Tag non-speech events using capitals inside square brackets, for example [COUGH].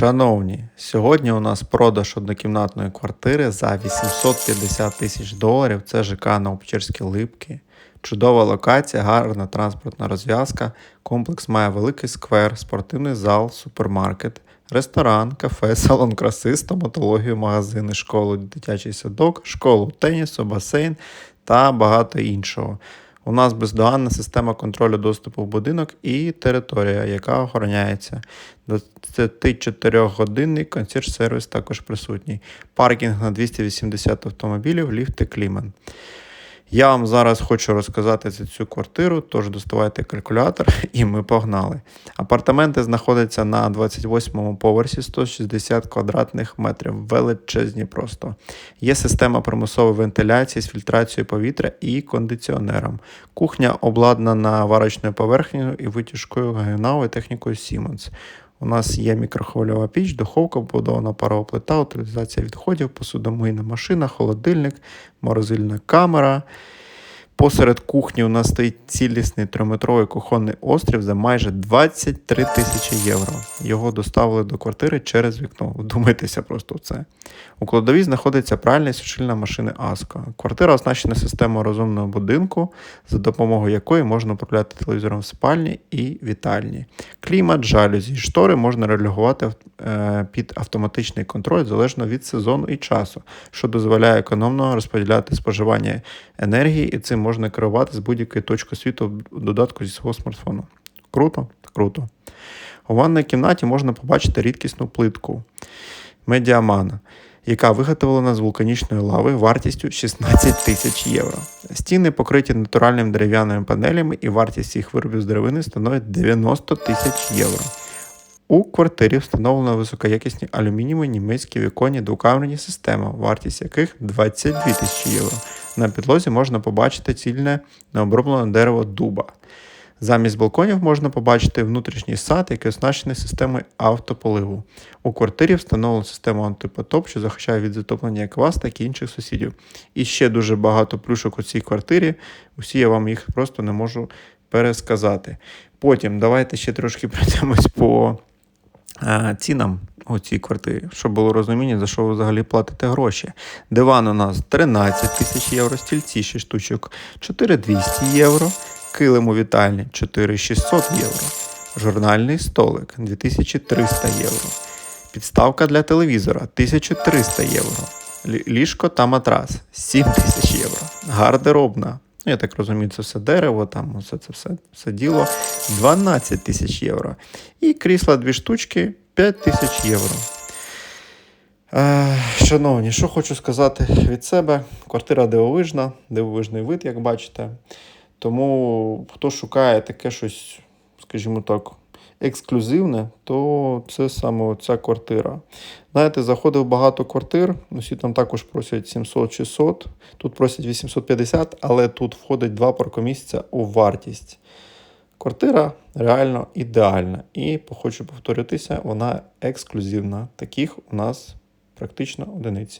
Шановні, сьогодні у нас продаж однокімнатної квартири за 850 тисяч доларів. Це ЖК на Обчирські Липки. Чудова локація, гарна транспортна розв'язка. Комплекс має великий сквер, спортивний зал, супермаркет, ресторан, кафе, [LAUGHS] салон краси, стоматологію, магазини, школу, дитячий садок, школу тенісу, басейн та багато іншого. У нас бездоганна система контролю доступу в будинок і територія, яка охороняється. 24-годинний консьерж сервіс також присутній. Паркінг на 280 автомобілів, ліфти Кліман. Я вам зараз хочу розказати за цю квартиру, тож доставайте калькулятор [LAUGHS] і ми погнали. Апартаменти знаходяться на 28-му поверсі 160 квадратних метрів, величезні просто. Є система примусової вентиляції з фільтрацією повітря і кондиціонером. Кухня обладнана варочною поверхнею і витяжкою гайновою технікою Siemens. У нас є мікрохвильова піч, духовка, побудована парова плита, утилізація відходів, посудомийна машина, холодильник, морозильна камера. Посеред кухні у нас стоїть цілісний триметровий кухонний острів за майже 23 тисячі євро. Його доставили до квартири через вікно. Вдумайтеся просто в це. У кладовій знаходиться пральна і сушильна машина Аска. Квартира оснащена системою розумного будинку, за допомогою якої можна управляти телевізором в спальні і вітальні. Клімат, жалюзі, штори можна регулювати е, під автоматичний контроль залежно від сезону і часу, що дозволяє економно розподіляти споживання енергії, і цим можна керувати з будь-якої точки світу в додатку зі свого смартфону. Круто? Круто. У ванній кімнаті можна побачити рідкісну плитку Медіамана, яка виготовлена з вулканічної лави вартістю 16 тисяч євро. Стіни покриті натуральними дерев'яними панелями, і вартість їх виробів з деревини становить 90 тисяч євро. У квартирі встановлено високоякісні алюмінієві німецькі віконні двокамерні системи, вартість яких 22 тисячі євро. На підлозі можна побачити цільне необроблене дерево дуба. Замість балконів можна побачити внутрішній сад, який оснащений системою автополиву. У квартирі встановлена система антипотоп, що захищає від затоплення як вас, так і інших сусідів. І ще дуже багато плюшок у цій квартирі. Усі я вам їх просто не можу пересказати. Потім давайте ще трошки [LAUGHS] пройдемось по цінам у цій квартирі, щоб було розуміння, за що ви взагалі платите гроші. Диван у нас 13 тисяч євро, стільці 6 штучок. 4200 євро, килим у вітальні 4600 євро, журнальний столик 2300 євро, підставка для телевізора 1300 євро, ліжко та матрас 7000 євро, гардеробна. Ну, я так розумію, це все дерево, там усе це все, все діло 12 тисяч євро. І крісла дві штучки 5 тисяч євро. Е, шановні, що хочу сказати від себе. Квартира дивовижна, дивовижний вид, як бачите. Тому хто шукає таке щось, скажімо так, ексклюзивне, то це саме ця квартира. Знаєте, заходив багато квартир, усі там також просять 700-600, тут просять 850, але тут входить два паркомісця у вартість. Квартира реально ідеальна. І хочу повторитися, вона ексклюзивна. Таких у нас практично одиниці.